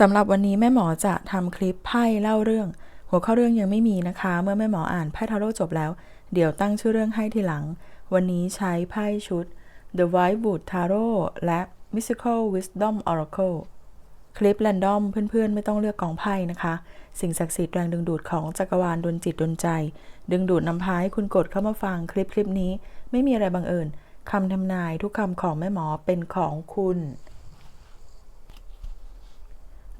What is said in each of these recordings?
สำหรับวันนี้แม่หมอจะทำคลิปไพ่เล่าเรื่อง หัวข้อเรื่องยังไม่มีนะคะ เมื่อแม่หมออ่านไพ่ทาโร่จบแล้ว เดี๋ยวตั้งชื่อเรื่องให้ทีหลัง วันนี้ใช้ไพ่ชุด The White Wood Tarot และ Mystical Wisdom Oracle คลิปแรนดอมเพื่อนๆ ไม่ต้องเลือกกองไพ่นะคะ สิ่งศักดิ์สิทธิ์แรงดึงดูดของจักรวาลดนจิตดนใจ ดึงดูดนำพาให้คุณกดเข้ามาฟังคลิปคลิปนี้ ไม่มีอะไรบังเอิญคำทำนายทุกคำของแม่หมอเป็นของคุณ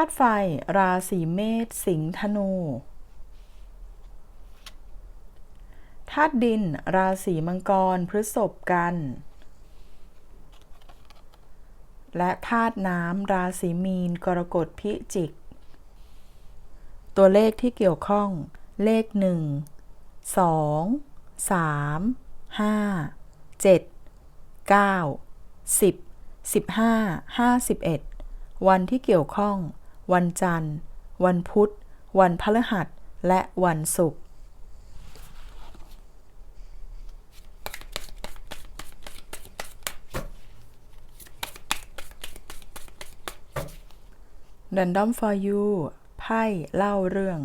าตุไฟ ราศีเมษสิงห์ธนูธาตุดิน ราศีมังกร พฤษภกัน และธาตุน้ำ ราศีมีน กรกฎพิจิก ตัวเลขที่เกี่ยวข้อง เลข1 2 3 5 7 9 10 15 51วันที่เกี่ยวข้อง วันจันทร์ วันพุธ วันพฤหัส และวันศุกร์ Random for you ไพ่เล่าเรื่อง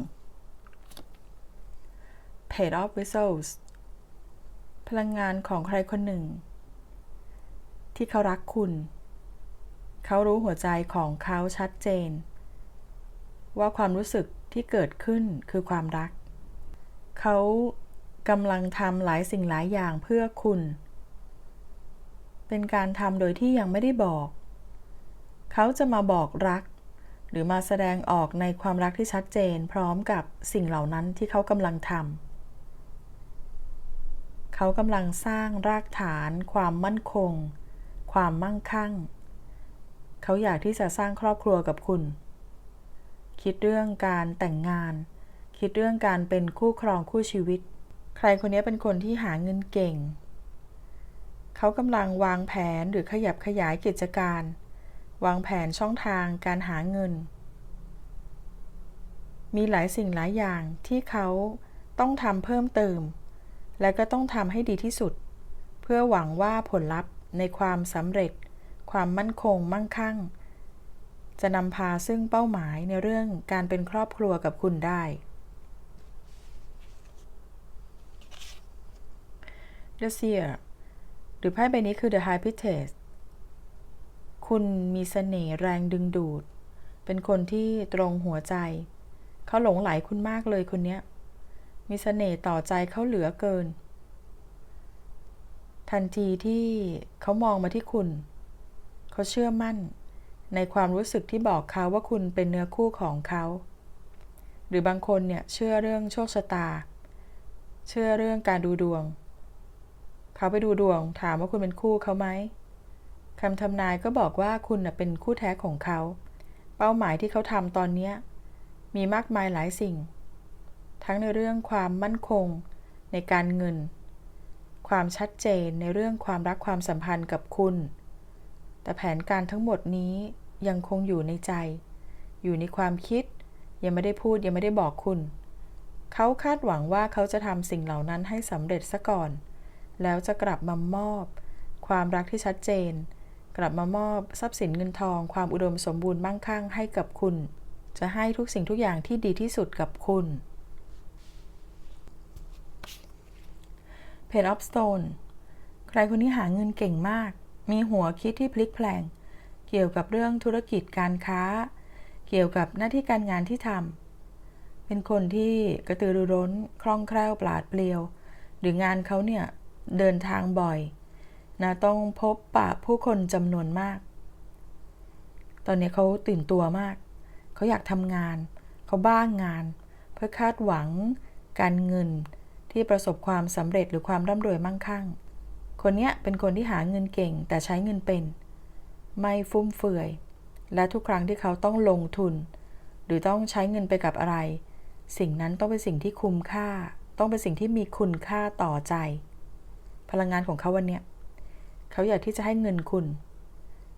Page of Whistles พลังงานของใครคนหนึ่ง ที่เขารักคุณ เขารู้หัวใจของเขาชัดเจน ว่าความรู้สึกที่เกิดขึ้นคือความรัก เขากำลังทำหลายสิ่งหลายอย่างเพื่อคุณ เป็นการทำโดยที่ยังไม่ได้บอก เขาจะมาบอกรัก หรือมาแสดงออกในความรักที่ชัดเจนพร้อมกับสิ่งเหล่านั้นที่เขากำลังทำ เขากำลังสร้างรากฐาน ความมั่นคง ความมั่งคั่ง เขาอยากที่จะสร้างครอบครัวกับคุณ คิดเรื่องการแต่งงาน คิดเรื่องการเป็นคู่ครองคู่ชีวิต ใครคนนี้เป็นคนที่หาเงินเก่ง เขากำลังวางแผนหรือขยับขยายกิจการ วางแผนช่องทางการหาเงิน มีหลายสิ่งหลายอย่างที่เขาต้องทำเพิ่มเติม และก็ต้องทำให้ดีที่สุด เพื่อหวังว่าผลลัพธ์ในความสำเร็จ ความมั่นคงมั่งคั่ง จะนำพาซึ่งเป้าหมายในเรื่องการเป็นครอบครัวกับคุณได้ The Seer หรือไพ่ใบนี้คือ The High Priestess คุณมีเสน่ห์แรงดึงดูด เป็นคนที่ตรงหัวใจ เขาหลงไหลคุณมากเลยคนเนี้ย มีเสน่ห์ต่อใจเขาเหลือเกิน ทันทีที่เขามองมาที่คุณ เขาเชื่อมั่น ในความรู้สึกที่บอกเขาว่าคุณเป็นเนื้อคู่ของเขา หรือบางคนเนี่ยเชื่อเรื่องโชคชะตา เชื่อเรื่องการดูดวง เขาไปดูดวง ถามว่าคุณเป็นคู่เขาไหมคำทำนายก็บอกว่าคุณเป็นคู่แท้ของเขา เป้าหมายที่เขาทำตอนนี้มีมากมายหลายสิ่ง ทั้งในเรื่องความมั่นคง ในการเงิน ความชัดเจนในเรื่องความรักความสัมพันธ์กับคุณ แต่แผนการทั้งหมดนี้ ยังคงอยู่ในใจ อยู่ในความคิด ยังไม่ได้พูดยังไม่ได้บอกคุณ เขาคาดหวังว่าเขาจะทำสิ่งเหล่านั้นให้สำเร็จซะก่อน แล้วจะกลับมามอบ ความรักที่ชัดเจน กลับมามอบทรัพย์สินเงินทอง ความอุดมสมบูรณ์มั่งคั่งให้กับคุณ จะให้ทุกสิ่งทุกอย่างที่ดีที่สุดกับคุณ Pen of Stone ใครคนนี้หาเงินเก่งมาก มีหัวคิดที่พลิกแพลง เกี่ยวกับเรื่องธุรกิจการค้า เกี่ยวกับหน้าที่การงานที่ทำเป็นคนที่กระตือรือร้นคล่องแคล่วปราดเปรียว หรืองานเขาเนี่ยเดินทางบ่อยนะต้องพบปะผู้คนจำนวนมาก ตอนนี้เขาตื่นตัวมาก เขาอยากทำงาน เขาบ้างงาน เพื่อคาดหวัง การเงินที่ประสบความสำเร็จหรือความร่ำรวยมั่งคั่ง คนนี้เป็นคนที่หาเงินเก่งแต่ใช้เงินเป็น ไม่ฟุ่มเฟือย และทุกครั้งที่เขาต้องลงทุน หรือต้องใช้เงินไปกับอะไร สิ่งนั้นต้องเป็นสิ่งที่คุ้มค่า ต้องเป็นสิ่งที่มีคุณค่าต่อใจ พลังงานของเขาวันนี้เขาอยากที่จะให้เงินคุณ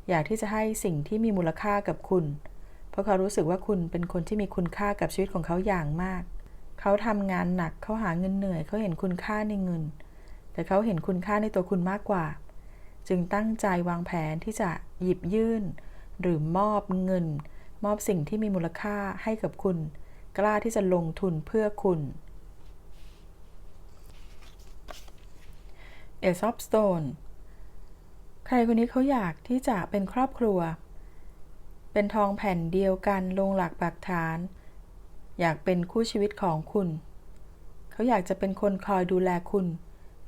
อยากที่จะให้สิ่งที่มีมูลค่ากับคุณ เพราะเขารู้สึกว่าคุณเป็นคนที่มีคุณค่ากับชีวิตของเขาอย่างมาก เขาทำงานหนักเขาหาเงินเหนื่อย เขาเห็นคุณค่าในเงิน แต่เขาเห็นคุณค่าในตัวคุณมากกว่า จึงตั้งใจวางแผนที่จะ หยิบยื่น หรือมอบเงิน มอบสิ่งที่มีมูลค่าให้กับคุณ กล้าที่จะลงทุนเพื่อคุณ a c e of Stone ใครคนนี้เขาอยากที่จะเป็นครอบครัว เป็นทองแผ่นเดียวกันลงหลักปักฐาน อยากเป็นคู่ชีวิตของคุณ เขาอยากจะเป็นคนคอยดูแลคุณ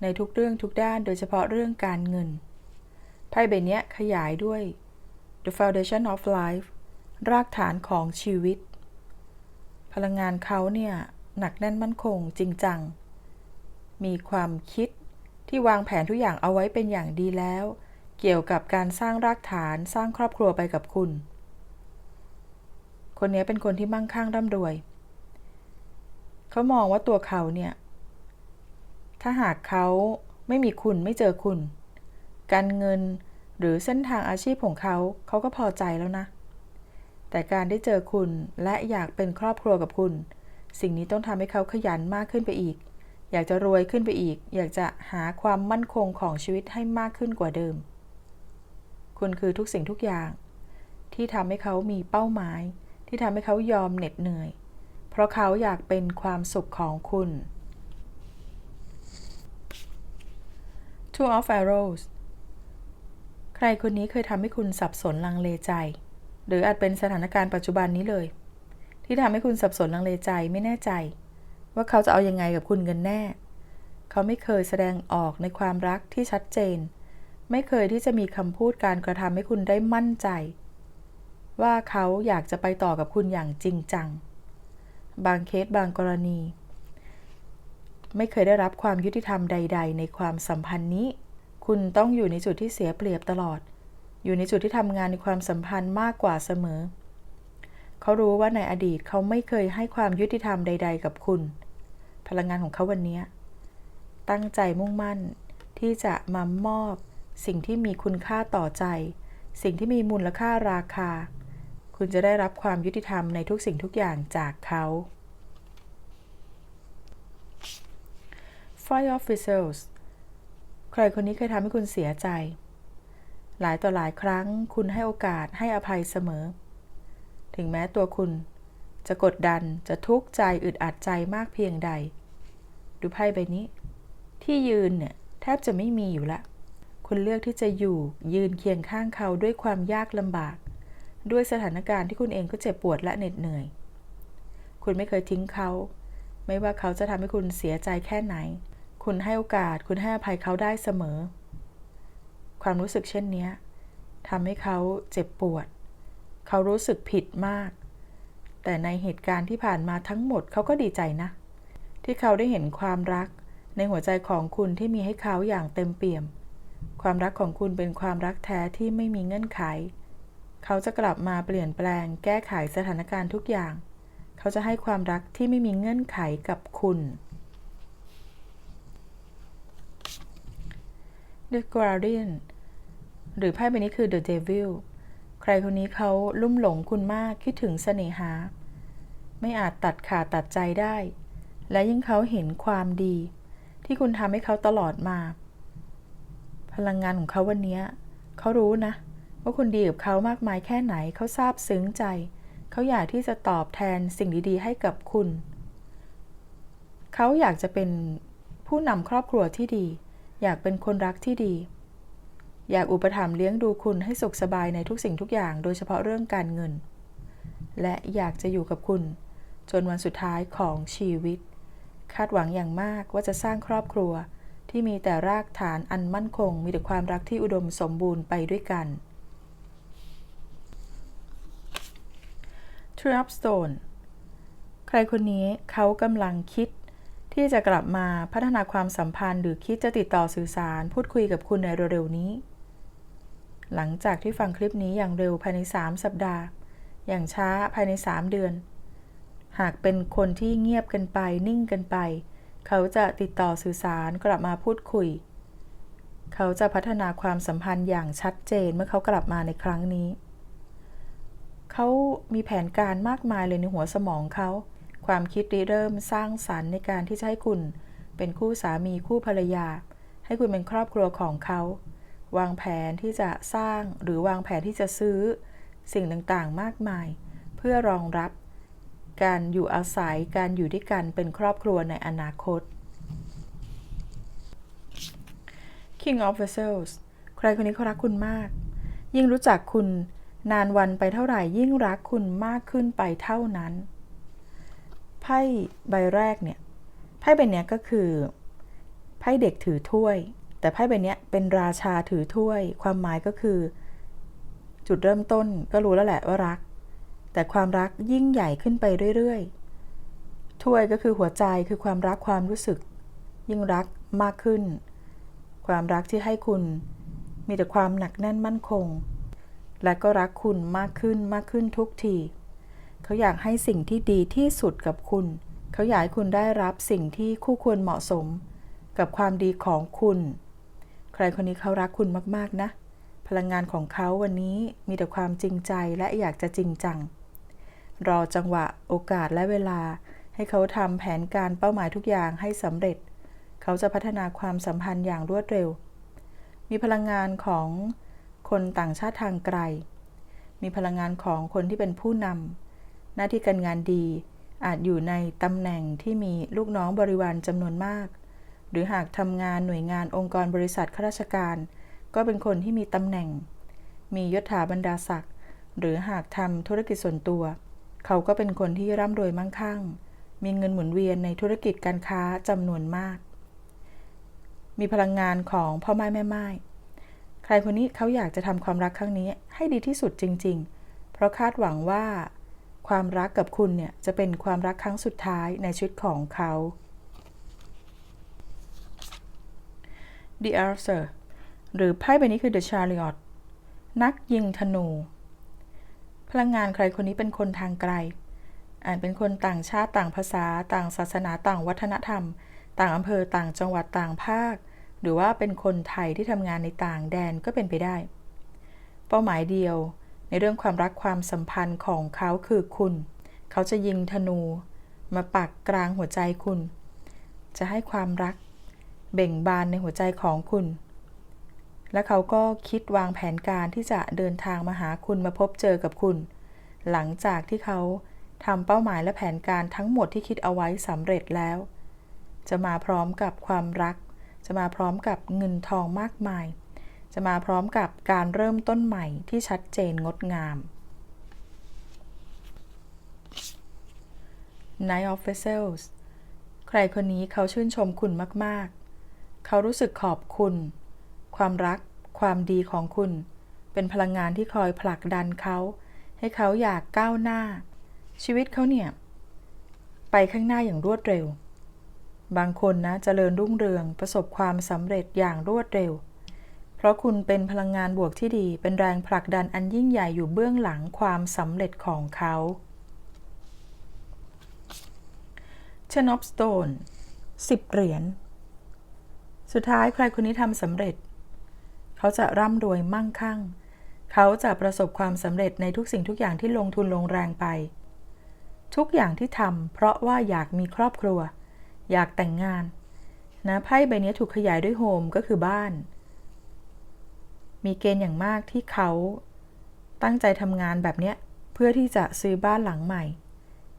ในทุกเรื่องทุกด้านโดยเฉพาะเรื่องการเงิน ไพ่ใบนี้ขยายด้วย The Foundation of Life รากฐานของชีวิต พลังงานเขาเนี่ย หนักแน่นมั่นคงจริงจัง มีความคิดที่วางแผนทุกอย่างเอาไว้เป็นอย่างดีแล้ว เกี่ยวกับการสร้างรากฐานสร้างครอบครัวไปกับคุณ คนนี้เป็นคนที่มั่งคั่งร่ำรวย เขามองว่าตัวเขาเนี่ย ถ้าหากเขาไม่มีคุณไม่เจอคุณ การเงินหรือเส้นทางอาชีพของเขา เขาก็พอใจแล้วนะ แต่การได้เจอคุณและอยากเป็นครอบครัวกับคุณ สิ่งนี้ต้องทำให้เขาขยันมากขึ้นไปอีก อยากจะรวยขึ้นไปอีก อยากจะหาความมั่นคงของชีวิตให้มากขึ้นกว่าเดิม คุณคือทุกสิ่งทุกอย่าง ที่ทำให้เขามีเป้าหมาย ที่ทำให้เขายอมเหน็ดเหนื่อย เพราะเขาอยากเป็นความสุขของคุณ Two of Arrows ใครคนนี้เคยทำให้คุณสับสนลังเลใจ หรืออาจเป็นสถานการณ์ปัจจุบันนี้เลย ที่ทำให้คุณสับสนลังเลใจไม่แน่ใจ ว่าเขาจะเอายังไงกับคุณกันแน่ เขาไม่เคยแสดงออกในความรักที่ชัดเจน ไม่เคยที่จะมีคำพูดการกระทำให้คุณได้มั่นใจ ว่าเขาอยากจะไปต่อกับคุณอย่างจริงจัง บางเคสบางกรณี ไม่เคยได้รับความยุติธรรมใด ๆ ในความสัมพันธ์นี้ คุณต้องอยู่ในจุดที่เสียเปรียบตลอด อยู่ในจุดที่ทำงานในความสัมพันธ์มากกว่าเสมอ เขารู้ว่าในอดีตเขาไม่เคยให้ความยุติธรรมใด ๆ กับคุณ พลังงานของเขาวันนี้ ตั้งใจมุ่งมั่นที่จะมามอบ สิ่งที่มีคุณค่าต่อใจ สิ่งที่มีมูลค่าราคา คุณจะได้รับความยุติธรรมในทุกสิ่งทุกอย่างจากเขา Five Officers ใครคนนี้เคยทำให้คุณเสียใจ หลายต่อหลายครั้ง คุณให้โอกาสให้อภัยเสมอ ถึงแม้ตัวคุณ จะกดดันจะทุกข์ใจอึดอัดใจมากเพียงใด ดูไพ่ใบนี้ ที่ยืนเนี่ยแทบจะไม่มีอยู่ละ คุณเลือกที่จะอยู่ยืนเคียงข้างเขาด้วยความยากลำบาก ด้วยสถานการณ์ที่คุณเองก็เจ็บปวดและเหน็ดเหนื่อย คุณไม่เคยทิ้งเขา ไม่ว่าเขาจะทำให้คุณเสียใจแค่ไหน คุณให้โอกาส คุณให้อภัยเขาได้เสมอ ความรู้สึกเช่นนี้ทำให้เขาเจ็บปวด เขารู้สึกผิดมาก แต่ในเหตุการณ์ที่ผ่านมาทั้งหมดเขาก็ดีใจนะ ที่เขาได้เห็นความรักในหัวใจของคุณที่มีให้เขาอย่างเต็มเปี่ยม ความรักของคุณเป็นความรักแท้ที่ไม่มีเงื่อนไข เขาจะกลับมาเปลี่ยนแปลง แก้ไขสถานการณ์ทุกอย่าง เขาจะให้ความรักที่ไม่มีเงื่อนไขกับคุณ The Guardian หรือไพ่ใบนี้คือ The Devil ใครคนนี้เขาลุ่มหลงคุณมากคิดถึงเสน่หา ไม่อาจตัดขาดตัดใจได้ และยิ่งเขาเห็นความดี ที่คุณทำให้เขาตลอดมา พลังงานของเขาวันนี้เขารู้นะ ว่าคุณดีกับเขามากมายแค่ไหนเขาซาบซึ้งใจ เขาอยากที่จะตอบแทนสิ่งดีๆ ให้กับคุณ เขาอยากจะเป็นผู้นำครอบครัวที่ดี อยากเป็นคนรักที่ดี อยากอุปถัมภ์เลี้ยงดูคุณให้สุขสบายในทุกสิ่งทุกอย่างโดยเฉพาะเรื่องการเงิน และอยากจะอยู่กับคุณ จนวันสุดท้ายของชีวิต คาดหวังอย่างมากว่าจะสร้างครอบครัวที่มีแต่รากฐานอันมั่นคง มีแต่ความรักที่อุดมสมบูรณ์ไปด้วยกัน t r i up Stone ใครคนนี้เขากำลังคิด ที่จะกลับมาพัฒนาความสัมพันธ์ หรือคิดจะติดต่อสื่อสาร พูดคุยกับคุณในเร็วๆนี้ หลังจากที่ฟังคลิปนี้อย่างเร็วภายใน 3 สัปดาห์ อย่างช้าภายใน 3 เดือน หากเป็นคนที่เงียบกันไปนิ่งกันไป เขาจะติดต่อสื่อสารกลับมาพูดคุย เขาจะพัฒนาความสัมพันธ์อย่างชัดเจนเมื่อเขากลับมาในครั้งนี้ เขามีแผนการมากมายเลยในหัวสมองเขา ความคิดริเริ่มสร้างสารรค์ในการที่จะให้คุณ เป็นคู่สามีคู่ภรรยา ให้คุณเป็นครอบครัวของเขา วางแผนที่จะสร้างหรือวางแผนที่จะซื้อ สิ่งต่างๆมากมาย เพื่อรองรับ การอยู่อาศัยการอยู่ด้วยกันเป็นครอบครัวในอนาคต King of Vessels ใครคนนี้เขารักคุณมาก ยิ่งรู้จักคุณนานวันไปเท่าไหร่ยิ่งรักคุณมากขึ้นไปเท่านั้น ไพ่ใบแรกเนี่ยไพ่ใบเนี้ยก็คือไพ่เด็กถือถ้วย แต่ไพ่ใบเนี้ยเป็นราชาถือถ้วย ความหมายก็คือ จุดเริ่มต้นก็รู้แล้วแหละว่ารัก แต่ความรักยิ่งใหญ่ขึ้นไปเรื่อยๆถ้วยก็คือหัวใจคือความรักความรู้สึก ยิ่งรักมากขึ้น ความรักที่ให้คุณมีแต่ความหนักแน่นมั่นคง และก็รักคุณมากขึ้นมากขึ้นทุกที เขาอยากให้สิ่งที่ดีที่สุดกับคุณ เขาอยากให้คุณได้รับสิ่งที่คู่ควรเหมาะสม กับความดีของคุณ ใครคนนี้เขารักคุณมาก ๆ นะ พลังงานของเขาวันนี้มีแต่ความจริงใจและอยากจะจริงจัง รอจังหวะโอกาสและเวลา ให้เขาทำแผนการเป้าหมายทุกอย่างให้สำเร็จ เขาจะพัฒนาความสัมพันธ์อย่างรวดเร็ว มีพลังงานของคนต่างชาติทางไกล มีพลังงานของคนที่เป็นผู้นำ หน้าที่การงานดี อาจอยู่ในตำแหน่งที่มีลูกน้องบริวารจำนวนมาก หรือหากทำงานหน่วยงานองค์กรบริษัทข้าราชการ ก็เป็นคนที่มีตำแหน่ง มียศถาบรรดาศักดิ์หรือหากทำธุรกิจส่วนตัว เขาก็เป็นคนที่ร่ำรวยมั่งคั่ง มีเงินหมุนเวียนในธุรกิจการค้าจำนวนมาก มีพลังงานของพ่อไม้แม่ไม้ใครคนนี้เขาอยากจะทำความรักครั้งนี้ให้ดีที่สุดจริง ๆ เพราะคาดหวังว่า ความรักกับคุณเนี่ยจะเป็นความรักครั้งสุดท้ายในชีวิตของเขา The Archer หรือไพ่ใบนี้คือ The Chariot นักยิงธนู พลังงานใครคนนี้เป็นคนทางไกลอาจเป็นคนต่างชาติต่างภาษา ต่างศาสนาต่างวัฒนธรรม ต่างอำเภอต่างจังหวัดต่างภาค หรือว่าเป็นคนไทยที่ทำงานในต่างแดนก็เป็นไปได้ เป้าหมายเดียว ในเรื่องความรักความสัมพันธ์ของเขาคือคุณ เขาจะยิงธนู มาปักกลางหัวใจคุณ จะให้ความรัก เบ่งบานในหัวใจของคุณ และเขาก็คิดวางแผนการที่จะเดินทางมาหาคุณมาพบเจอกับคุณ หลังจากที่เขาทำเป้าหมายและแผนการทั้งหมดที่คิดเอาไว้สำเร็จแล้ว จะมาพร้อมกับความรัก จะมาพร้อมกับเงินทองมากมาย จะมาพร้อมกับการเริ่มต้นใหม่ที่ชัดเจนงดงาม Night of Vessels ใครคนนี้เขาชื่นชมคุณมาก ๆ เขารู้สึกขอบคุณ ความรัก ความดีของคุณ เป็นพลังงานที่คอยผลักดันเขา ให้เขาอยากก้าวหน้า ชีวิตเขาเนี่ย ไปข้างหน้าอย่างรวดเร็ว บางคนนะเจริญรุ่งเรืองประสบความสำเร็จอย่างรวดเร็ว ราะคุณเป็นพลังงานบวกที่ดี เป็นแรงผลักดันอันยิ่งใหญ่อยู่เบื้องหลังความสำเร็จของเขาชนอปสโตนสิบเหรียญ สุดท้ายใครคนนี้ทำสำเร็จ เขาจะร่ำรวยมั่งคั่ง เขาจะประสบความสำเร็จในทุกสิ่งทุกอย่างที่ลงทุนลงแรงไป ทุกอย่างที่ทำเพราะว่าอยากมีครอบครัว อยากแต่งงาน นะไพ่ใบนี้ถูกขยายด้วยโฮมก็คือบ้าน มีเกณฑ์อย่างมากที่เขาตั้งใจทำงานแบบเนี้ยเพื่อที่จะซื้อบ้านหลังใหม่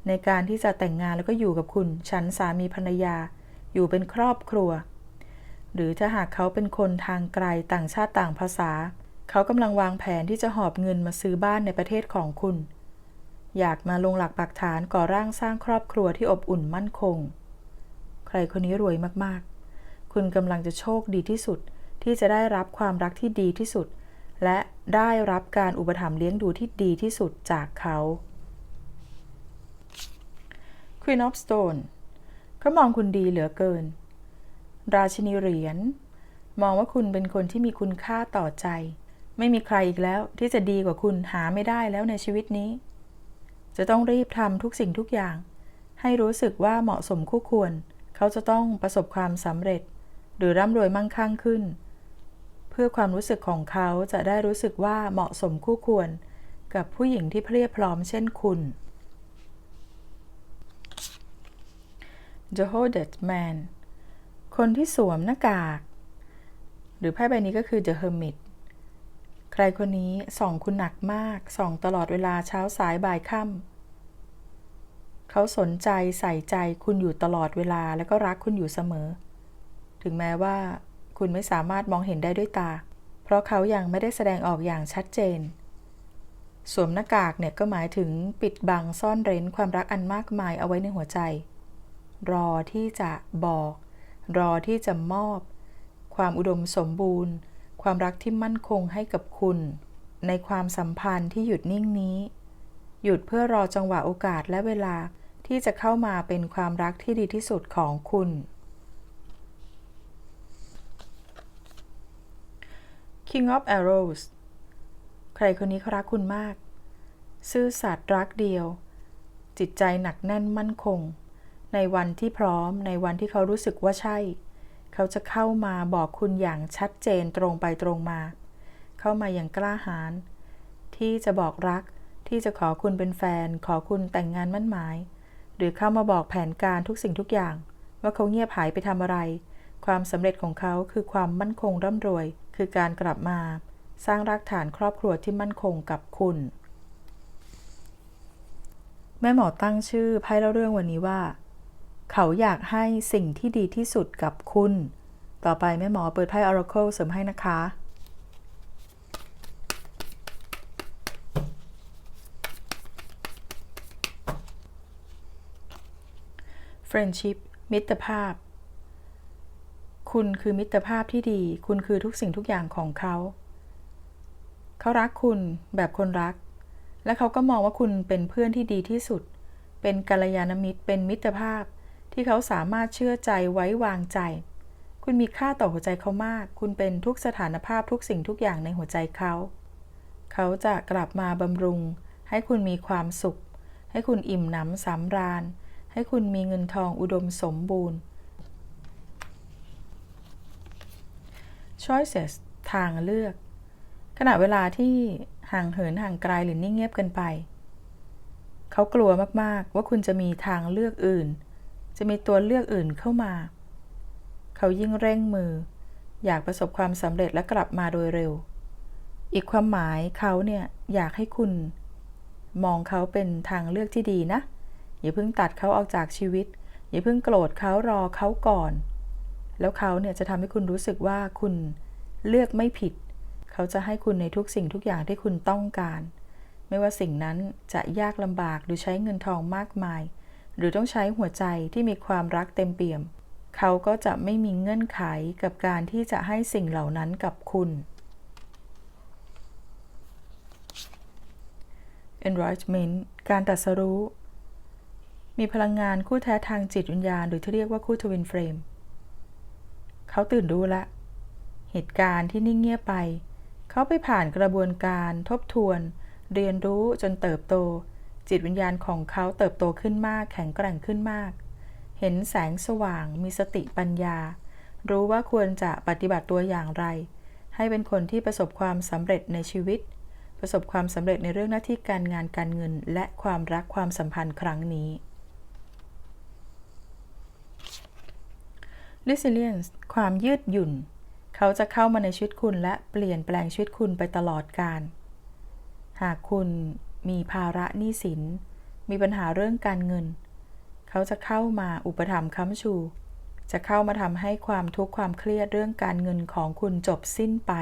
ในการที่จะแต่งงานแล้วก็อยู่กับคุณฉันสามีภรรยา อยู่เป็นครอบครัว หรือถ้าหากเขาเป็นคนทางไกลต่างชาติต่างภาษา เขากำลังวางแผนที่จะหอบเงินมาซื้อบ้านในประเทศของคุณ อยากมาลงหลักปักฐานก่อร่างสร้างครอบครัวที่อบอุ่นมั่นคง ใครคนนี้รวยมากๆ คุณกำลังจะโชคดีที่สุด ที่จะได้รับความรักที่ดีที่สุด และได้รับการอุปถัมภ์เลี้ยงดูที่ดีที่สุดจากเขา Queen of Stone เขามองคุณดีเหลือเกิน ราชินีเหรียญมองว่าคุณเป็นคนที่มีคุณค่าต่อใจ ไม่มีใครอีกแล้วที่จะดีกว่าคุณหาไม่ได้แล้วในชีวิตนี้ จะต้องรีบทำทุกสิ่งทุกอย่าง ให้รู้สึกว่าเหมาะสมคู่ควร เขาจะต้องประสบความสำเร็จ หรือร่ำรวยมั่งคั่งขึ้น พื่อความรู้สึกของเขาจะได้รู้สึกว่าเหมาะสมคู่ควร กับผู้หญิงที่เพรียบพร้อมเช่นคุณ The Hooded Man คนที่สวมหน้ากาก หรือไพ่ใบนี้ก็คือ The Hermit ใครคนนี้ส่องคุณหนักมาก ส่องตลอดเวลาเช้าสายบ่ายค่ำเขาสนใจใส่ใจคุณอยู่ตลอดเวลาแล้วก็รักคุณอยู่เสมอ ถึงแม้ว่า คุณไม่สามารถมองเห็นได้ด้วยตา เพราะเขายังไม่ได้แสดงออกอย่างชัดเจน สวมหน้ากากเนี่ยก็หมายถึงปิดบังซ่อนเร้นความรักอันมากมายเอาไว้ในหัวใจ รอที่จะบอก รอที่จะมอบ ความอุดมสมบูรณ์ ความรักที่มั่นคงให้กับคุณ ในความสัมพันธ์ที่หยุดนิ่งนี้ หยุดเพื่อรอจังหวะโอกาสและเวลาที่จะเข้ามาเป็นความรักที่ดีที่สุดของคุณ King of Arrows ใครคนนี้เขารักคุณมาก ซื่อสัตย์รักเดียว จิตใจหนักแน่นมั่นคง ในวันที่พร้อมในวันที่เขารู้สึกว่าใช่ เขาจะเข้ามาบอกคุณอย่างชัดเจนตรงไปตรงมา เข้ามาอย่างกล้าหาญที่จะบอกรักที่จะขอคุณเป็นแฟน ขอคุณแต่งงานมั่นหมาย หรือเข้ามาบอกแผนการทุกสิ่งทุกอย่าง ว่าเขาเงียบหายไปทำอะไร ความสำเร็จของเขาคือความมั่นคงร่ำรวย คือการกลับมาสร้างรากฐานครอบครัวที่มั่นคงกับคุณ แม่หมอตั้งชื่อไพ่เล่าเรื่องวันนี้ว่า เขาอยากให้สิ่งที่ดีที่สุดกับคุณ ต่อไปแม่หมอเปิดไพ่ Oracle เสริมให้นะคะ Friendship มิตรภาพ คุณคือมิตรภาพที่ดี คุณคือทุกสิ่งทุกอย่างของเขา เขารักคุณแบบคนรัก และเขาก็มองว่าคุณเป็นเพื่อนที่ดีที่สุด เป็นกัลยาณมิตร เป็นมิตรภาพ ที่เขาสามารถเชื่อใจไว้วางใจ คุณมีค่าต่อหัวใจเขามาก คุณเป็นทุกสถานภาพทุกสิ่งทุกอย่างในหัวใจเขา เขาจะกลับมาบำรุง ให้คุณมีความสุข ให้คุณอิ่มหนำสำราญ ให้คุณมีเงินทองอุดมสมบูรณ์ choices ทางเลือก ขณะเวลาที่ห่างเหินห่างไกลหรือนิ่งเงียบกันไป เขากลัวมากๆ ว่าคุณจะมีทางเลือกอื่น จะมีตัวเลือกอื่นเข้ามา เขายิ่งเร่งมือ อยากประสบความสำเร็จและกลับมาโดยเร็ว อีกความหมายเขาเนี่ยอยากให้คุณ มองเขาเป็นทางเลือกที่ดีนะ อย่าเพิ่งตัดเขาออกจากชีวิต อย่าเพิ่งโกรธเขารอเขาก่อน แล้วเขาเนี่ยจะทำให้คุณรู้สึกว่าคุณเลือกไม่ผิด เขาจะให้คุณในทุกสิ่งทุกอย่างที่คุณต้องการ ไม่ว่าสิ่งนั้นจะยากลำบากหรือใช้เงินทองมากมาย หรือต้องใช้หัวใจที่มีความรักเต็มเปี่ยม เขาก็จะไม่มีเงื่อนไขกับการที่จะให้สิ่งเหล่านั้นกับคุณ enlightenment การตรัสรู้ มีพลังงานคู่แท้ทางจิตวิญญาณ หรือที่เรียกว่าคู่ทวินเฟรม เขาตื่นรู้ละ เหตุการณ์ที่นิ่งเงียบไป เขาไปผ่านกระบวนการทบทวน เรียนรู้จนเติบโต จิตวิญญาณของเขาเติบโตขึ้นมาก แข็งแกร่งขึ้นมาก เห็นแสงสว่าง มีสติปัญญา รู้ว่าควรจะปฏิบัติตัวอย่างไร ให้เป็นคนที่ประสบความสำเร็จในชีวิต ประสบความสำเร็จในเรื่องหน้าที่การงานการเงิน และความรักความสัมพันธ์ครั้งนี้ resilience ความยืดหยุ่น เขาจะเข้ามาในชีวิตคุณและเปลี่ยนแปลงชีวิตคุณไปตลอดกาลหากคุณมีภาระหนี้สิน มีปัญหาเรื่องการเงิน เขาจะเข้ามาอุปถัมภ์ค้ำชู จะเข้ามาทำให้ความทุกข์ความเครียดเรื่องการเงินของคุณจบสิ้นไป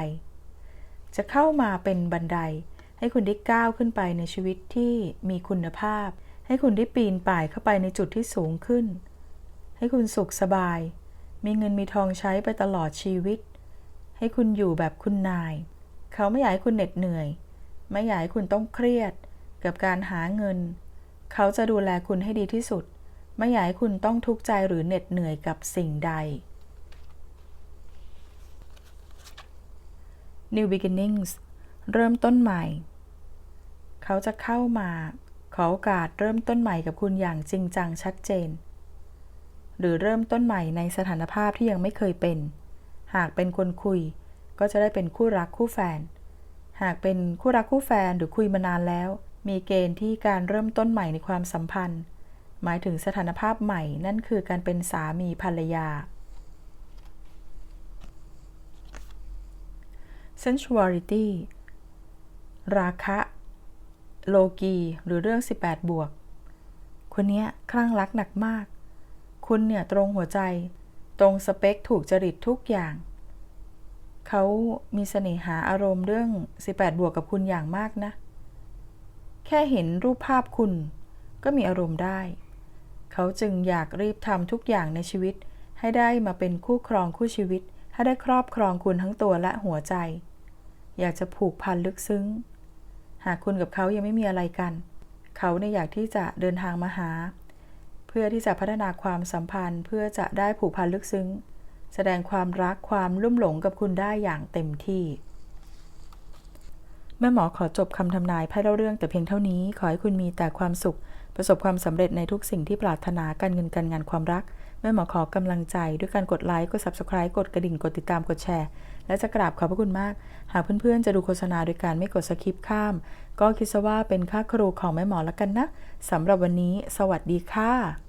จะเข้ามาเป็นบันได ให้คุณได้ก้าวขึ้นไปในชีวิตที่มีคุณภาพ ให้คุณได้ปีนป่ายเข้าไปในจุดที่สูงขึ้น ให้คุณสุขสบาย มีเงินมีทองใช้ไปตลอดชีวิต ให้คุณอยู่แบบคุณนาย เขาไม่อยากให้คุณเหน็ดเหนื่อย ไม่อยากให้คุณต้องเครียด กับการหาเงิน เขาจะดูแลคุณให้ดีที่สุด ไม่อยากให้คุณต้องทุกข์ใจหรือเหน็ดเหนื่อยกับสิ่งใด New beginnings เริ่มต้นใหม่ เขาจะเข้ามา ขอโอกาสเริ่มต้นใหม่กับคุณอย่างจริงจังชัดเจน หรือเริ่มต้นใหม่ในสถานภาพที่ยังไม่เคยเป็น หากเป็นคนคุย ก็จะได้เป็นคู่รักคู่แฟน หากเป็นคู่รักคู่แฟนหรือคุยมานานแล้ว มีเกณฑ์ที่การเริ่มต้นใหม่ในความสัมพันธ์ หมายถึงสถานภาพใหม่นั่นคือการเป็นสามีภรรยา sensuality ราคะ โลกี หรือเรื่อง 18 บวก คนนี้คลั่งรักหนักมาก คุณเนี่ยตรงหัวใจ ตรงสเปคถูกจริตทุกอย่าง เขามีเสน่หาอารมณ์เรื่อง 18 บวกกับคุณอย่างมากนะ แค่เห็นรูปภาพคุณ ก็มีอารมณ์ได้ เขาจึงอยากรีบทำทุกอย่างในชีวิต ให้ได้มาเป็นคู่ครองคู่ชีวิต ให้ได้ครอบครองคุณทั้งตัวและหัวใจ อยากจะผูกพันลึกซึ้ง หากคุณกับเขายังไม่มีอะไรกัน เขาเนี่ยอยากที่จะเดินทางมาหา พื่อที่จะพัฒนาความสัมพันธ์ เพื่อจะได้ผูกพันลึกซึ้ง แสดงความรักความลุ่มหลงกับคุณได้อย่างเต็มที่ แม่หมอขอจบคำทำนายไพ่เล่าเรื่องแต่เพียงเท่านี้ ขอให้คุณมีแต่ความสุข ประสบความสำเร็จในทุกสิ่งที่ปรารถนาการเงินการงานความรัก แม่หมอขอกำลังใจด้วยการกดไลค์กด Subscribe กดกระดิ่งกดติดตามกดแชร์ และจะกราบขอบพระคุณมาก หากเพื่อนๆจะดูโฆษณาโดยการไม่กดสคิปข้าม ก็คิดซะว่าเป็นค่าครูของแม่หมอแล้วกันนะสำหรับวันนี้ สวัสดีค่ะ